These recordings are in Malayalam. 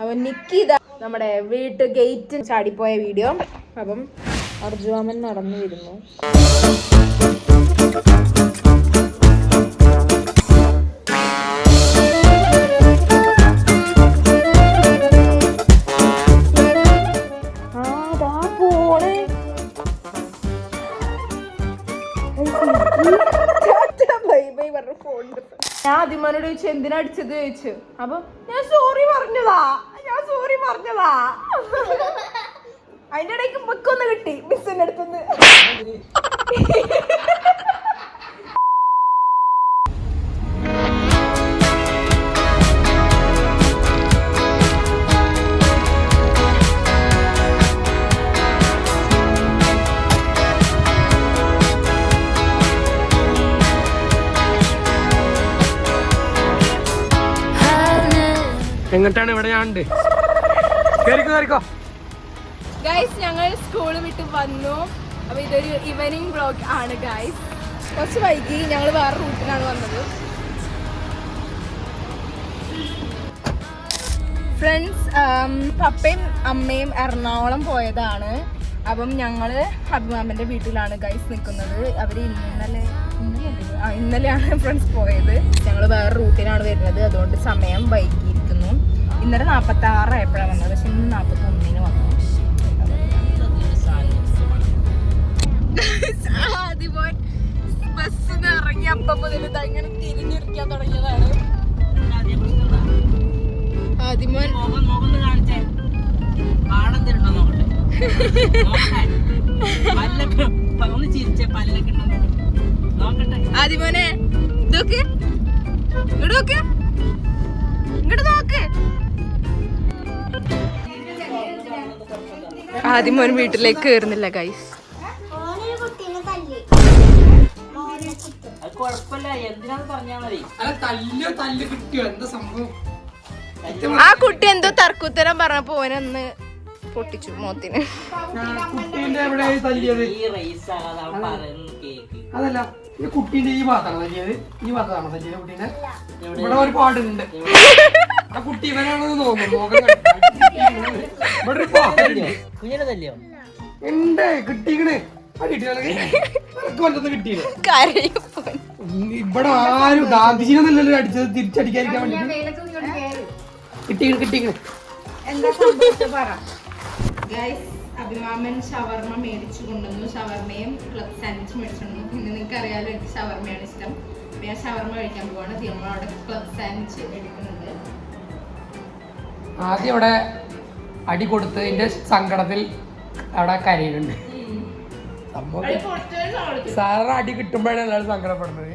അപ്പം നിക്കി ഇതാ നമ്മുടെ വീട്ട് ഗേറ്റ് ചാടിപ്പോയ വീഡിയോ. അപ്പം അർജുവാമൻ നടന്നു വരുന്നു. ആദ്യമാനോട് ചോദിച്ചു എന്തിനാ അടിച്ചത് ചോദിച്ചു. അപ്പൊ ഞാൻ സോറി പറഞ്ഞതാ. ഞാൻ സോറി പറഞ്ഞതാ. അതിന്റെ ഇടയ്ക്ക് ബുക്കൊന്ന് കിട്ടി. മിസ്സിന്റെ അടുത്തുനിന്ന് എങ്ങോട്ടാണ്? ഇവിടെ ഞാൻ ഉണ്ട് കേറിക്കോ. ഗൈസ് ഞങ്ങൾ സ്കൂൾ വിട്ട് വന്നു. അപ്പൊ ഇതൊരു ഈവനിങ് ബ്ലോഗ് ആണ് ഗൈസ് കുറച്ച് വൈകി. ഞങ്ങൾ വേറെ റൂട്ടിനാണ് വന്നത്. ഫ്രണ്ട്സ് പപ്പയും അമ്മയും എറണാകുളം പോയതാണ്. അപ്പം ഞങ്ങൾ അഭിമാമന്റെ വീട്ടിലാണ് ഗൈസ് നിൽക്കുന്നത് അവർ ഇന്നലെ ഇന്നലെയാണ് ഫ്രണ്ട്സ് പോയത്. ഞങ്ങൾ വേറെ റൂട്ടിനാണ് വരുന്നത്. അതുകൊണ്ട് സമയം വൈകിയിരിക്കുന്നു ഇന്നലെ നാൽപ്പത്തി ആറായപ്പോഴാണ് വന്നത്. പക്ഷെ ഇന്ന് നാൽപ്പത്തി ഒന്നിന് വന്നു നിന്ന് ഇറങ്ങി അപ്പം മുതൽ ഇതാ ഇങ്ങനെ തിരിഞ്ഞിരിക്കാൻ തുടങ്ങിയതാണ്. ആദ്യമോൻ ഒന്ന് ചിരിച്ചേ പല്ലൊക്കെ നോക്കട്ടെ. ആദ്യമോനെ ഇതൊക്കെ. ഇങ്ങോട്ട് നോക്ക്. ഇങ്ങോട്ട് നോക്ക്. ആദ്യമോൻ വീട്ടിലേക്ക് കയറുന്നില്ല ഗൈസ് അത് കുഴപ്പമില്ല. എന്തിനാന്ന് പറഞ്ഞാ അല്ല തല്ലോ തല്ല് കിട്ടിയോ? എന്താ സംഭവം? ആ കുട്ടി എന്തോ തർക്കുത്തരം പറഞ്ഞപ്പോ ഓനൊന്ന് പൊട്ടിച്ചു മോത്തിന്. കുട്ടീന്റെ എവിടെ തല്ലിയത്? ഈ റേസ് ആകാതെ അവൻ കേക്ക്. അതല്ല ഈ കുട്ടീന്റെ ഈ ഭാഗത്താണ് തല്ലിയത് ഈ ഭാഗത്താണ് തല്ലിയത് കുട്ടീനെ ഇവിടെ ഒരു പാടുണ്ട്. ആ കുട്ടി ഇവനാണെന്ന് തോന്നുന്നു. ഇവിടെ ഒരു പാടുണ്ട്. ഉണ്ട് കിട്ടിക്കണ്? ഇവിടെ ആരും ഗാന്ധിജിനൊന്നല്ലല്ലോ അടിച്ചത് തിരിച്ചടിക്കാതിരിക്കാൻ വേണ്ടി കിട്ടിക്കണ് കിട്ടിക്കണ്. എന്താ പറ. അഭിമാമൻ ഷവർമ മേടിച്ചു കൊണ്ടുവന്നു. ഷവർമയും ക്ലബ് സാൻഡ്വിച്ച് മേടിച്ചു കൊണ്ടുവന്നു. പിന്നെ നിങ്ങൾക്ക് അറിയാലോ എനിക്ക് ഷവർമയാണ് ഇഷ്ടം. അപ്പൊ ഞാൻ ഷവർമ കഴിക്കാൻ പോവാണ്. നമ്മൾ അവിടെ ക്ലബ് സാൻഡ്വിച്ച് എടുക്കുന്നുണ്ട്. ആദ്യം അവിടെ അടി കൊടുത്തതിന്റെ സങ്കടത്തിൽ അവിടെ കരയുന്നുണ്ട്. സംഭവം സാധാരണ അടി കിട്ടുമ്പോഴാണ് എല്ലാവരും സങ്കടപ്പെടുന്നത്?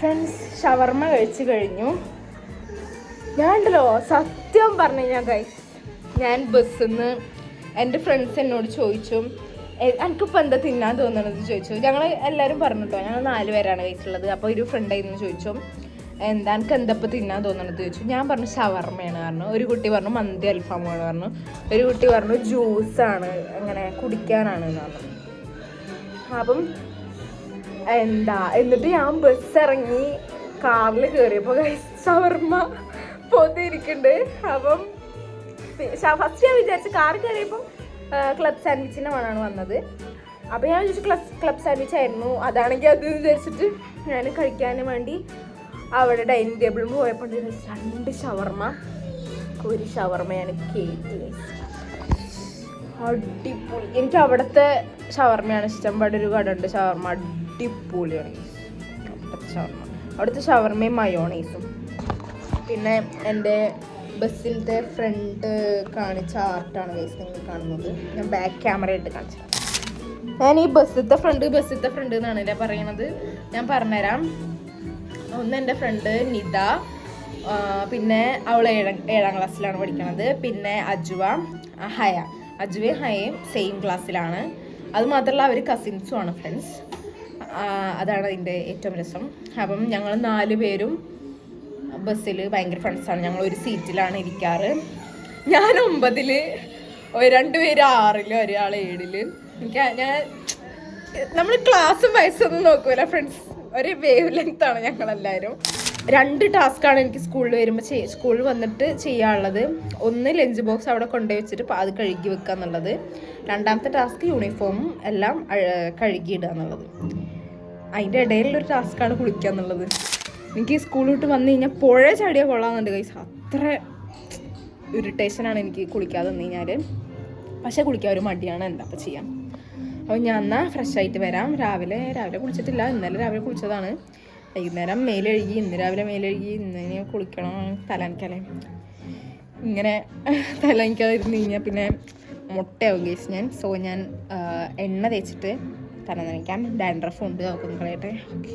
ഫ്രണ്ട്സ് ഷവർമ കഴിച്ചു കഴിഞ്ഞു. ഞാൻ ഉണ്ടല്ലോ സത്യം പറഞ്ഞു ഞാൻ ഗൈസ് ഞാൻ ബസ്സിൽ നിന്ന് എന്റെ ഫ്രണ്ട്സ് എന്നോട് ചോദിച്ചു "എ- എനിക്കിപ്പോൾ എന്താ തിന്നാൻ തോന്നണത്? ചോദിച്ചു. ഞങ്ങൾ എല്ലാവരും പറഞ്ഞു ഞങ്ങൾ നാല് പേരാണ് കഴിച്ചിട്ടുള്ളത്. അപ്പോൾ ഒരു ഫ്രണ്ടായിരുന്നു ചോദിച്ചു എന്താ എനിക്ക് എന്തപ്പോൾ തിന്നാൻ തോന്നണത്? ചോദിച്ചു. ഞാൻ പറഞ്ഞു ഷവർമ്മയാണ് പറഞ്ഞു. ഒരു കുട്ടി പറഞ്ഞു മന്തി അൽഫാമാണ്. പറഞ്ഞു. ഒരു കുട്ടി പറഞ്ഞു ജ്യൂസാണ് അങ്ങനെ കുടിക്കാനാണ് എന്ന് പറഞ്ഞു. അപ്പം എന്താ എന്നിട്ട് ഞാൻ ബസ് ഇറങ്ങി കാറിൽ കയറിയപ്പോൾ ഷവർമ്മ പോത്തിരിക്കുന്നുണ്ട് അപ്പം ഫസ്റ്റ് ഞാൻ വിചാരിച്ചു കാർ കയറിയപ്പം ക്ലബ് സാൻഡ്വിച്ചിന്റെ മണമാണ് വന്നത്. അപ്പോൾ ഞാൻ വിചാരിച്ചു ക്ലബ് ക്ലബ് സാൻഡ്വിച്ച് ആയിരുന്നു. അതാണെങ്കിൽ അത് വിചാരിച്ചിട്ട് ഞാൻ കഴിക്കാൻ വേണ്ടി അവിടെ ഡൈനിങ് ടേബിളിൽ പോയപ്പോൾ രണ്ട് ഷവർമ്മ ഒരു ഷവർമ്മയാണ് കേട്ടി അടിപൊളി. എനിക്ക് അവിടുത്തെ ഷവർമ്മയാണ് ഇഷ്ടം. ഇവിടെ ഒരു കട ഉണ്ട് ഷവർമ്മ അടിപൊളിയാണ് ഷവർമ്മ അവിടുത്തെ ഷവർമ്മയും മയോണൈസും പിന്നെ എന്റെ ബസ്സിലത്തെ ഫ്രണ്ട് കാണിച്ച ആർട്ടാണ് ഗൈസ് നിങ്ങൾ കാണുന്നത്. ഞാൻ ബാക്ക് ക്യാമറ ഇട്ട് കാണിച്ചു ഞാൻ ഈ ബസ്സിലത്തെ ഫ്രണ്ട് ബസ്സിലത്തെ ഫ്രണ്ട് എന്നാണ് അല്ലേ പറയണത്. ഞാൻ പറഞ്ഞുതരാം. ഒന്ന് എന്റെ ഫ്രണ്ട് നിത പിന്നെ അവൾ ഏഴാം ഏഴാം ക്ലാസ്സിലാണ് പഠിക്കണത്. പിന്നെ അജുവ ഹയ. അജുവയും ഹയയും സെയിം ക്ലാസ്സിലാണ് അത് മാത്രമല്ല അവർ കസിൻസും ആണ് ഫ്രണ്ട്സ് അതാണ് അതിന്റെ ഏറ്റവും രസം. അപ്പം ഞങ്ങൾ നാല് പേരും ബസ്സിൽ ഭയങ്കര ഫ്രണ്ട്സാണ് ഞങ്ങൾ ഒരു സീറ്റിലാണ് ഇരിക്കാറ്. ഞാൻ ഒമ്പതിൽ രണ്ടുപേര് ആറിൽ ഒരാൾ ഏഴിൽ. എനിക്ക് ഞാൻ നമ്മൾ ക്ലാസ്സും വയസ്സൊന്നും നോക്കൂല ഫ്രണ്ട്സ് ഒരു വേവ് ലെങ്ത് ആണ് ഞങ്ങളെല്ലാവരും രണ്ട് ടാസ്ക്കാണ് എനിക്ക് സ്കൂളിൽ വരുമ്പോൾ ചെയ് സ്കൂളിൽ വന്നിട്ട് ചെയ്യാനുള്ളത്. ഒന്ന് ലഞ്ച് ബോക്സ് അവിടെ കൊണ്ടുപോയി വെച്ചിട്ട് അത് കഴുകി വെക്കുക എന്നുള്ളത്. രണ്ടാമത്തെ ടാസ്ക് യൂണിഫോമും എല്ലാം കഴുകിയിടുക എന്നുള്ളത്. അതിന്റെ ഇടയിലുള്ളൊരു ടാസ്ക്കാണ് കുളിക്കുക എന്നുള്ളത്. എനിക്ക് സ്കൂൾ വിട്ട് വന്നു കഴിഞ്ഞാൽ പുഴ ചാടിയാൽ കൊള്ളാമെന്നുണ്ട് കൈസ് അത്ര ഇറിറ്റേഷനാണ് എനിക്ക് കുളിക്കാതെ വന്നു കഴിഞ്ഞാൽ പക്ഷെ കുളിക്കാൻ ഒരു മടിയാണ് എന്താ അപ്പം ചെയ്യാം. അപ്പോൾ ഞാൻ എന്നാൽ ഫ്രഷ് ആയിട്ട് വരാം. രാവിലെ രാവിലെ കുളിച്ചിട്ടില്ല. ഇന്നലെ രാവിലെ കുളിച്ചതാണ്. വൈകുന്നേരം മേലഴുകി ഇന്ന് രാവിലെ മേലഴുകി ഇന്ന് ഇനി കുളിക്കണം. തലനിക്കലേ ഇങ്ങനെ തലനിക്കാതെ ഇരുന്ന് കഴിഞ്ഞാൽ പിന്നെ മുട്ടയാവും കേസ് ഞാൻ. സോ ഞാൻ എണ്ണ തേച്ചിട്ട് തല നനയ്ക്കാം ഡാൻഡ്രഫ് ഉണ്ട്. അതൊക്കെ കളയട്ടെ. ഓക്കെ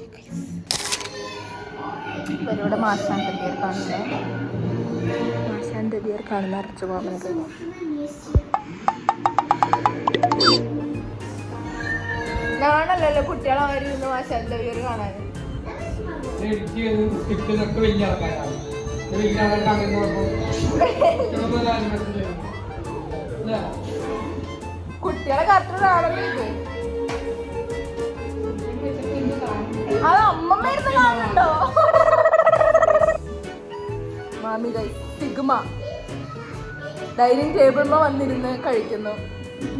ഇവിടെ മാസാന്ത ബിയർ കാണുന്നത് മാസാന്ത ബിയർ കാണുന്ന അരച്ചു പോകുന്നത്. ഞാനല്ലല്ലോ കുട്ടികളെ അവരിന്ന് മാശാന്ത ബിയർ കാണാൻ. വലിയ ആൾക്കാരാണ്. വലിയ കുട്ടികളെ കറക്റ്റ് കാണല്ലോ ഇത്? അത് അമ്മമ്മ ഇരുന്ന് കാണുന്നുണ്ടോ? മാമി കൈ സിഗ്മ. ഡൈനിങ് ടേബിളിൽ വന്നിരുന്ന് കഴിക്കുന്നു.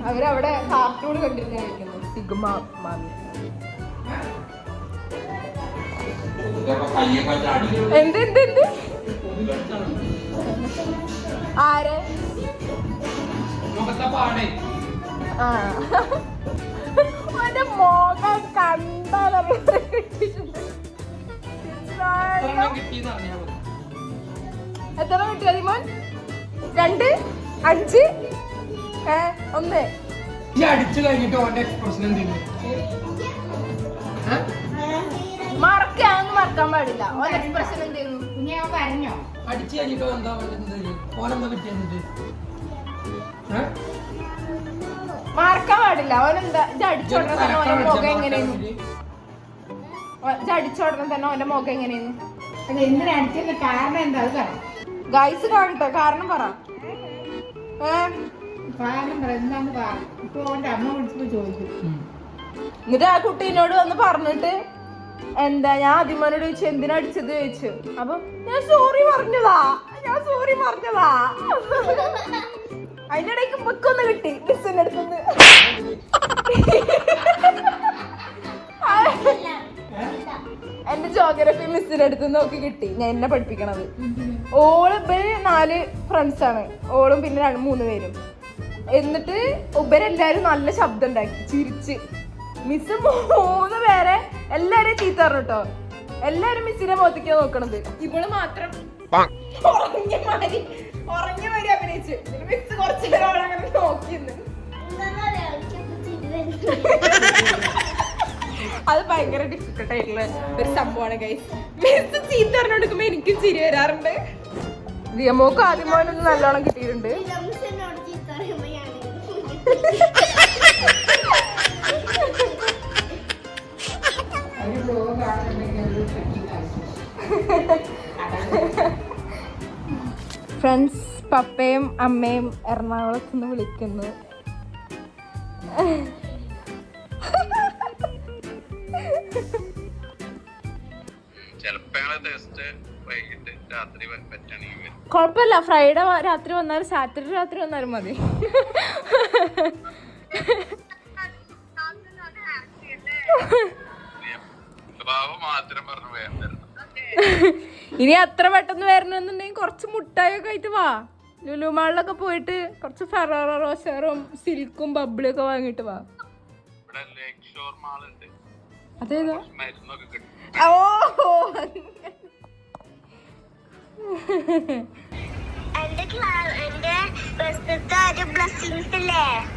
അവരവിടെ കാർട്ടൂൺ കണ്ടിരുന്ന് കഴിക്കുന്നു. സിഗ്മ മാമി. എന്ത് എന്ത് എന്ത്? ആരെ? ആ. ഓന്റെ മുഖം കണ്ടാലും കിട്ടിയിട്ടുണ്ട് എത്ര കിട്ടിയത് അതിമോൻ? രണ്ട് അഞ്ച് ഒന്ന്. ഈ അടിച്ചു കഴിഞ്ഞിട്ട് ഓന്റെ എക്സ്പ്രഷൻ എന്തെങ്കിലും മറക്കാന്ന് മറക്കാൻ പാടില്ല. ഓന്റെ എക്സ്പ്രഷൻ എന്തായിരുന്നു ഞാൻ പറഞ്ഞോ? അടിച്ചു കഴിഞ്ഞിട്ട് എന്താ ഓനെന്താ മറക്കാൻ പാടില്ല. ഓൻ എന്താ ഇത് അടിച്ചോടണം തന്നെ ഓന്റെ മുഖം എങ്ങനെയായിരുന്നു ഇത് അടിച്ചോടനെ തന്നെ ഓന്റെ മുഖം എങ്ങനെയായിരുന്നു അത് എന്തിനാ അടിച്ചതിന്റെ കാരണം എന്താ? അത് പറ. ഗൈസ് കാണട്ടെ കാരണം പറ. എന്നിട്ട് ആ കുട്ടീനോട് വന്ന് പറഞ്ഞിട്ട് എന്താ ഞാൻ അതിമനോട് ചോദിച്ചു എന്തിനാ അടിച്ചത്? ചോദിച്ചു. അപ്പൊ ഞാൻ സോറി പറഞ്ഞതാ. ഞാൻ സോറി പറഞ്ഞതാ. അതിന്റെ ഇടയ്ക്ക് ബുക്കൊന്ന് കിട്ടി. മിസ്സിന്റെ അടുത്തുനിന്ന്. എന്റെ ജോഗ്രഫി മിസ്സിന്റെ അടുത്ത് നോക്കി കിട്ടി. ഞാൻ എന്നെ പഠിപ്പിക്കണത്. ഓൾ ഇവർ നാല് ഫ്രണ്ട്സ് ആണ്. ഓളും പിന്നെ രണ്ട് മൂന്ന് പേരും. എന്നിട്ട് ഇവരെല്ലാരും നല്ല ശബ്ദം ഉണ്ടാക്കി ചിരിച്ച്. മിസ് മൂന്ന് പേരെ എല്ലാരും ചീത്ത പറഞ്ഞു കേട്ടോ എല്ലാരും മിസ്സിനെ മുഖത്തേക്കാ നോക്കണത്. ഇവൾ മാത്രം ഉറങ്ങിയ മാതിരി അഭിനയിച്ചു. മിസ് കുറച്ചു നേരം അത് ഭയങ്കര ഡിഫിക്കൽട്ട് ആയിട്ടുള്ള ഒരു സംഭവമാണ് ഗൈസ് മിസ് ചീത്ത കൊടുക്കുമ്പോൾ എനിക്കും ചിരി വരാറുണ്ട്. ദിയമോക്ക് ആദ്യം മോനൊന്ന് നല്ലോണം കിട്ടിയിട്ടുണ്ട്. ഫ്രണ്ട്സ് പപ്പയും അമ്മയും എറണാകുളത്ത് നിന്ന് വിളിക്കുന്നു. കുഴപ്പമില്ല ഫ്രൈഡേ രാത്രി വന്നാലും സാറ്റർഡേ രാത്രി വന്നാലും മതി. ഇനി അത്ര പെട്ടെന്ന് വരണമെന്നുണ്ടെങ്കിൽ കുറച്ച് മുട്ടായൊക്കെ ആയിട്ട് വാ. ലുലു മാളിലൊക്കെ പോയിട്ട് കുറച്ച് ഫെറാറോ റോസറും സിൽക്കും ബബിളും ഒക്കെ വാങ്ങിയിട്ട് വാ. ഷോർ മാൾ ഉണ്ട്. അതേതാ? കിട്ടും. ഓ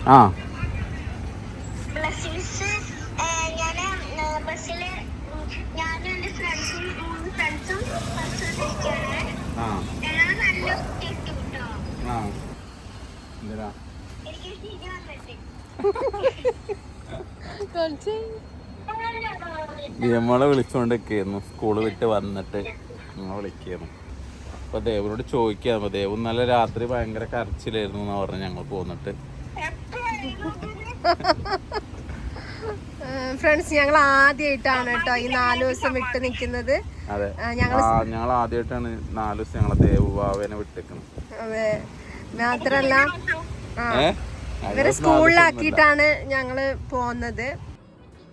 ആ. ബ്ലസ്സിങ്സ് ഞാൻ ബസ്സിൽ ഞാനും എന്റെ ഫ്രണ്ട്സും മൂന്ന് ഫ്രണ്ട്സും ബസ്സിലിരിക്കാണ് ആ. ഞങ്ങൾ നല്ല കേട്ടോ? ആ. എന്തിനാ? എനിക്ക് വന്നിട്ട്. നമ്മളെ വിളിച്ചുകൊണ്ടൊക്കെയായിരുന്നു സ്കൂൾ വിട്ട് വന്നിട്ട് നമ്മളെ വിളിക്കായിരുന്നു. അപ്പൊ ദേവനോട് ചോദിക്കായിരുന്നു ദേവ് നല്ല രാത്രി ഭയങ്കര കരച്ചിലായിരുന്നു എന്നാ പറഞ്ഞു ഞങ്ങൾ പോന്നിട്ട്. ഫ്രണ്ട്സ് ഞങ്ങൾ ആദ്യമായിട്ടാണ് കേട്ടോ ഈ നാല് ദിവസം വിട്ട് നിൽക്കുന്നത്. ഞങ്ങൾ ആദ്യമായിട്ടാണ് നാല് ദിവസം ഞങ്ങളെ ദേവുഭാവനെ വിട്ടേക്കുന്നത് അതെ. മാത്രല്ല ഇവരെ സ്കൂളിലാക്കിയിട്ടാണ് ഞങ്ങൾ പോകുന്നത്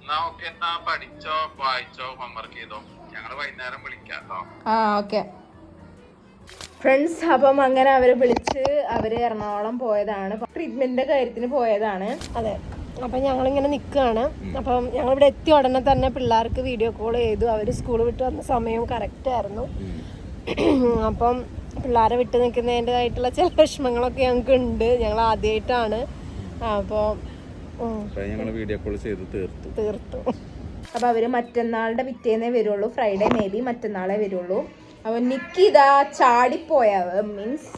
എന്നാ ഓക്കെ എന്നാ പഠിച്ചോ വായിച്ചോ ഹോംവർക്ക് ചെയ്തോ? ഞങ്ങൾ വൈകുന്നേരം വിളിക്കാം കേട്ടോ ആ ഓക്കെ. ഫ്രണ്ട്സ് അപ്പം അങ്ങനെ അവരെ വിളിച്ച് അവർ എറണാകുളം പോയതാണ്. ട്രീറ്റ്മെന്റിന്റെ കാര്യത്തിന് പോയതാണ്. അതെ. അപ്പം ഞങ്ങളിങ്ങനെ നിൽക്കുകയാണ് അപ്പം ഞങ്ങളിവിടെ എത്തിയ ഉടനെ തന്നെ പിള്ളേർക്ക് വീഡിയോ കോൾ ചെയ്തു. അവർ സ്കൂൾ വിട്ട് വന്ന സമയം കറക്റ്റ് ആയിരുന്നു. അപ്പം പിള്ളേരെ വിട്ട് നിൽക്കുന്നതിന്റെതായിട്ടുള്ള ചില വിഷമങ്ങളൊക്കെ ഞങ്ങൾക്ക് ഉണ്ട് ഞങ്ങൾ ആദ്യമായിട്ടാണ് അപ്പോൾ അപ്പൊ ഞങ്ങൾ വീഡിയോ കോൾ ചെയ്ത് തീർത്തു. തീർത്തു. അപ്പൊ അവർ മറ്റന്നാളുടെ പിറ്റേന്നേ വരുള്ളൂ. ഫ്രൈഡേ മേ ബി മറ്റന്നാളെ വരുള്ളൂ. അപ്പൊ നിക്ക് ഇതാ ചാടിപ്പോയ മീൻസ്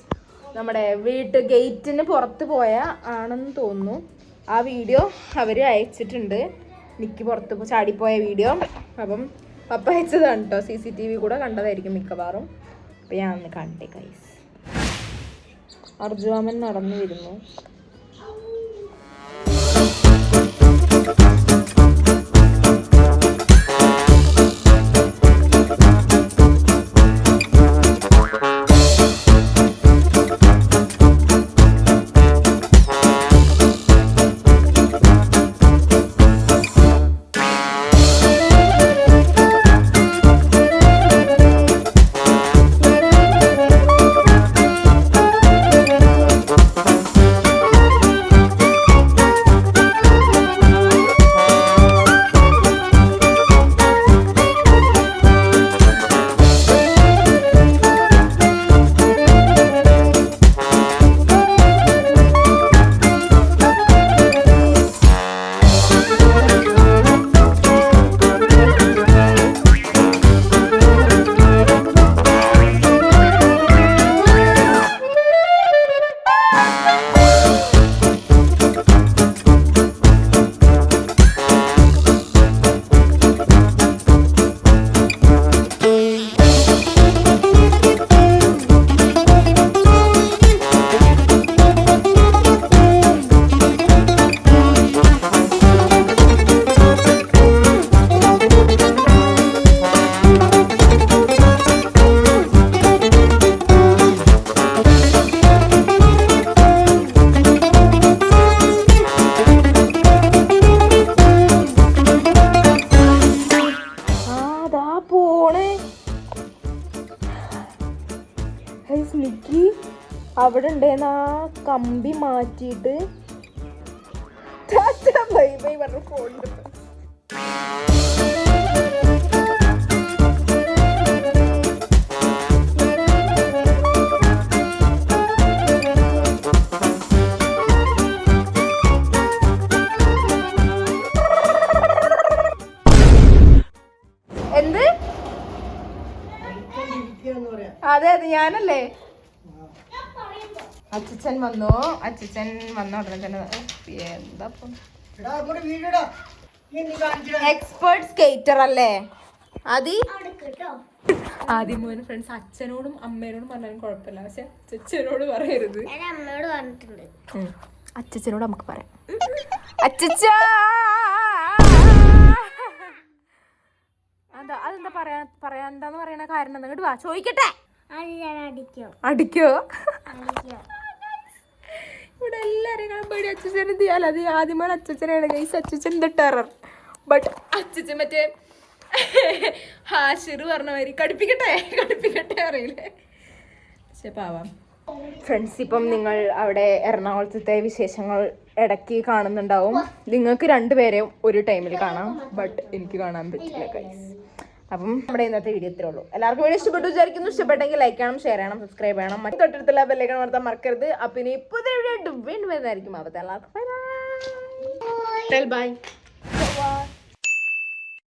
നമ്മുടെ വീട്ട് ഗേറ്റിന് പുറത്ത് പോയ ആണെന്ന് തോന്നുന്നു. ആ വീഡിയോ അവർ അയച്ചിട്ടുണ്ട്. നിക്ക് പുറത്ത് ചാടിപ്പോയ വീഡിയോ അപ്പം പപ്പ അയച്ചതാണ് കേട്ടോ സി സി ടി വി കൂടെ കണ്ടതായിരിക്കും മിക്കവാറും. അപ്പം ഞാൻ ഒന്ന് കണ്ടേ കൈസ് അർജുവാമൻ നടന്നു വരുന്നു. അവിടെ ഉണ്ടായിരുന്ന ആ കമ്പി മാറ്റിയിട്ട് ബൈ ബൈ പറഞ്ഞു എന്ത്? അതെ അതെ ഞാനല്ലേ? അച്ഛൻ വന്നു. അച്ഛൻ വന്ന ഉടനെ തന്നെ എന്താ എക്സ്പേർട്ട് സ്കേറ്റർ അല്ലേ? അതി ആദ്യം മോൻ ഫ്രണ്ട്സ് അച്ഛനോടും അമ്മേനോടും പറഞ്ഞാലും കുഴപ്പമില്ല. പക്ഷെ അച്ഛനോട് പറയരുത്. അമ്മയോട് പറഞ്ഞിട്ടുണ്ട്. അച്ഛനോട് നമുക്ക് പറയാം. അച്ഛച്ച! അതാ അതെന്താ പറയാ പറയാണ്ടെന്ന് പറയണ കാരണം എന്താ? ഇങ്ങോട്ട് വാ ചോദിക്കട്ടെ. അടിക്കോ? അടിക്കും. ഇവിടെ എല്ലാവരെയും പേടി അച്ഛനെ ചെയ്യാൻ അത് ആദ്യമാണ് അച്ഛനാണ് ഗൈസ് അച്ഛൻ ദ ടെറർ ബട്ട് അച്ഛൻ മറ്റേ ഹാഷിർ പറഞ്ഞ മാതിരി കടുപ്പിക്കട്ടെ? കടുപ്പിക്കട്ടെ അറിയില്ലേ. പക്ഷെ പാവാം. ഫ്രണ്ട്സ് ഇപ്പം നിങ്ങൾ അവിടെ എറണാകുളത്തെ വിശേഷങ്ങൾ ഇടയ്ക്ക് കാണുന്നുണ്ടാവും. നിങ്ങൾക്ക് രണ്ടുപേരെയും ഒരു ടൈമിൽ കാണാം. ബട്ട് എനിക്ക് കാണാൻ പറ്റില്ല ഗൈസ് അപ്പം നമ്മുടെ ഇന്നത്തെ വീഡിയോ ഇത്രേ ഉള്ളൂ. എല്ലാവർക്കും വീഡിയോ ഇഷ്ടപ്പെട്ടു വിചാരിക്കുന്നു. ഇഷ്ടപ്പെട്ടെങ്കിൽ ലൈക്ക് ചെയ്യണം ഷെയർ ചെയ്യണം സബ്സ്ക്രൈബ് ചെയ്യണം മറ്റു തൊട്ടടുത്തുള്ള ബെല്ലൈക്കൺ നടത്താൻ മറക്കരുത്. അപ്പം ഇനി പുതിയ വീഡിയോ വീണ്ടും വരുന്നതായിരിക്കും. അപ്പോൾ എല്ലാവർക്കും ബൈ ബൈ